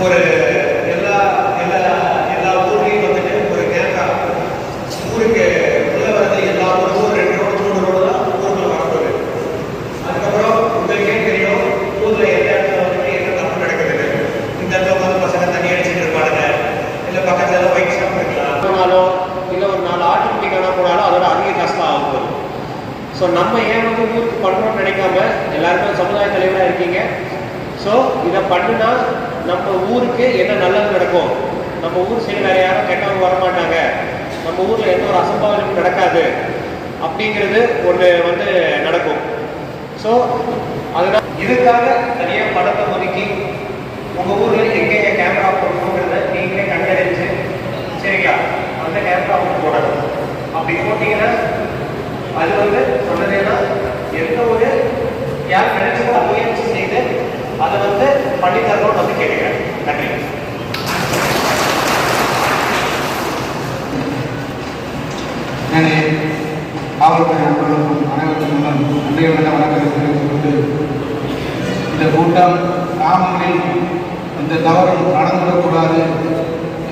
ஒரு எல்லா எல்லா எல்லா ஊர்லேயும் வந்துட்டு ஒரு கேமரா ஊருக்கு உள்ள வரது எல்லா ஊருக்கும் ஒரு ரெண்டு ரோடு மூணு ரோடு தான் ஊரில் வரப்போகுது. அதுக்கப்புறம் உங்களுக்கே தெரியும் ஊரில் எந்த இடத்துல வந்துட்டு என்ன தப்பு நடக்குது இந்த இடத்துல வந்து பசங்க தண்ணி அடிச்சுட்டு இருப்பானுங்க. இல்லை பக்கத்தில் எல்லாம் ஒயிட் ஷாப் இருக்கலாம் போனாலோ இல்லை ஒரு நாலு ஆட்டோமேட்டிக்கான போனாலும் அதோட அதிக கஷ்டம் ஆகும். போது ஸோ நம்ம ஏன் வந்து ஊருக்கு பண்ணணும்னு நினைக்காம எல்லாருமே சமுதாய தலைவராக இருக்கீங்க. ஸோ இதை பண்ணுனா நம்ம ஊருக்கு என்ன நல்லது நடக்கும்? நம்ம ஊர் சைடு வேற யாரும் கெட்டவங்க வரமாட்டாங்க. நம்ம ஊரில் எந்த ஒரு அசம்பாவிதமும் நடக்காது. அப்படிங்கிறது ஒன்று வந்து நடக்கும். ஸோ அதனால் இதுக்காக தனியாக படத்தை ஒதுக்கி கேட்கிறேன் நன்றி. எனவே காவல்துறை நண்பர்களுக்கும் அனைவருக்கும் நன்றி வணக்கம் தெரிவித்துக் கொண்டு இந்த கூட்டம் கிராமங்களில் இந்த தவறு நடந்துவிடக்கூடாது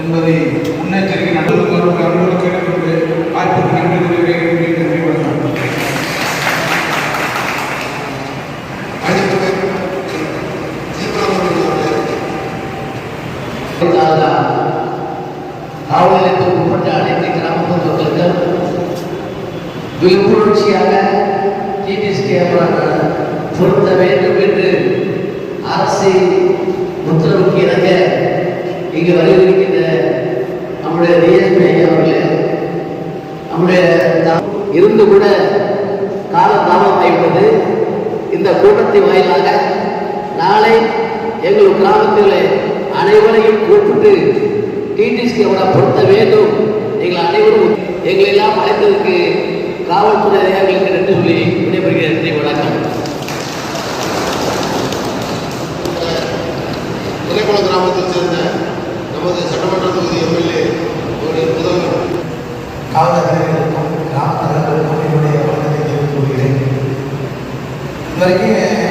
என்பதை முன்னெச்சரிக்கை நடுவர்களுக்கு அலுவலக கேட்டுக்கொண்டு வாய்ப்புக்கு நன்றி தெரிவிக்கிறேன் நன்றி வணக்கம் காவல் நிலையத்துக்கு உட்பட்ட அனைத்து கிராமப்புற மக்களுக்கும் விழிப்புணர்ச்சியாக டிடிஎஸ் கேமரா பொருத்த வேண்டும் என்று அரசு உத்தரவுக்கு இணங்க இங்கு வலியுறுத்திக்கின்ற நம்முடைய டிஎஸ்பி ஐயா அவர்களே நம்முடைய இருந்து கூட காலம் தாமதமாகிவிட்டது இந்த கூட்டத்தின் வாயிலாக நாளை எங்கள் கிராமத்தில் அனைவரையும் கூப்பிட்டு டிடிஎஸ் கேமரா பொருத்த வேண்டும். நீங்கள் அனைவரும் எங்களை எல்லாம் அழைத்ததற்கு காவல்துறை அதிகாரிகளுக்கு நன்றி சொல்லி விடைபெறுகிறேன். நன்றி வணக்கம். திரைக்குளம் கிராமத்தைச் சேர்ந்த நமது சட்டமன்ற தொகுதி எம்எல்ஏ ஒரு முதல்வர். காவலர்களுக்கும் கிராம நலர்களுக்கும் என்னுடைய வணக்கத்தை தெரிவித்துக் கொள்கிறேன். இதுவரைக்கும்